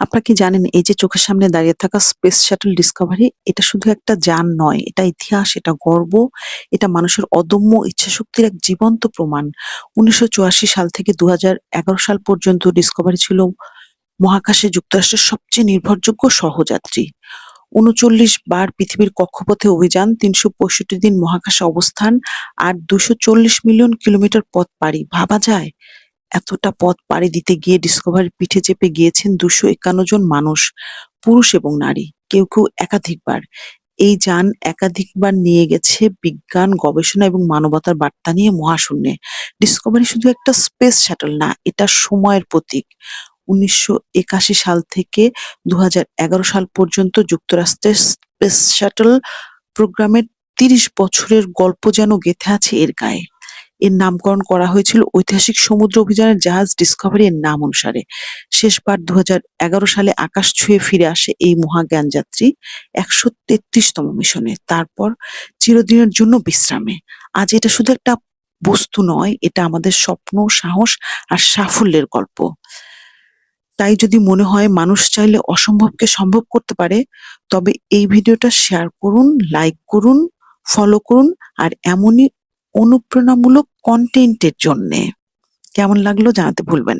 আপনারা কি জানেন এই যে চোখের সামনে দাঁড়িয়ে থাকা স্পেস শাটল ডিসকভারি, এটা শুধু একটা যান নয়, এটা ইতিহাস, এটা গর্ব, এটা মানুষের অদম্য ইচ্ছাশক্তির এক জীবন্ত প্রমাণ। উনিশশো সাল থেকে দুহাজার এগারো সাল পর্যন্ত ডিসকভারি ছিল মহাকাশে যুক্তরাষ্ট্রের সবচেয়ে নির্ভরযোগ্য সহযাত্রী। উনচল্লিশ বার পৃথিবীর কক্ষপথে অভিযান, তিনশো পঁয়ষট্টি দিন মহাকাশে অবস্থান, আর দুশো চল্লিশ মিলিয়ন কিলোমিটার পথ পাড়ি। ভাবা যায় এতটা পথ পাড়ি দিতে গিয়ে ডিসকভারির পিঠে চেপে গিয়েছেন দুশো একান্ন জন মানুষ, পুরুষ এবং নারী। কেউ কেউ একাধিকবার। এই যান একাধিকবার নিয়ে গেছে বিজ্ঞান, গবেষণা এবং মানবতার বার্তা নিয়ে মহাশূন্যে। ডিসকভারি শুধু একটা স্পেস শাটল না, এটা সময়ের প্রতীক। উনিশশো একাশি সাল থেকে দু হাজার এগারো সাল পর্যন্ত যুক্তরাষ্ট্রের স্পেস শাটল প্রোগ্রামের তিরিশ বছরের গল্প যেন গেঁথে আছে এর গায়ে। এর নামকরণ করা হয়েছিল ঐতিহাসিক সমুদ্র অভিযানের জাহাজ ডিসকভারি এর নাম অনুসারে। শেষবার দু হাজার এগারো সালে আকাশ ছুঁয়ে ফিরে আসে এই মহাজ্ঞান যাত্রী একশো তেত্রিশতম মিশনে। তারপর চিরদিনের জন্য বিশ্রামে। আজ এটা শুধু একটা বস্তু নয়, এটা আমাদের স্বপ্ন, সাহস আর সাফল্যের গল্প। তাই যদি মনে হয় মানুষ চাইলে অসম্ভবকে সম্ভব করতে পারে, তবে এই ভিডিওটা শেয়ার করুন লাইক করুন ফলো করুন, আর এমনই অনুপ্রেরণামূলক কন্টেন্টের জন্যে। কেমন লাগল জানাতে ভুলবেন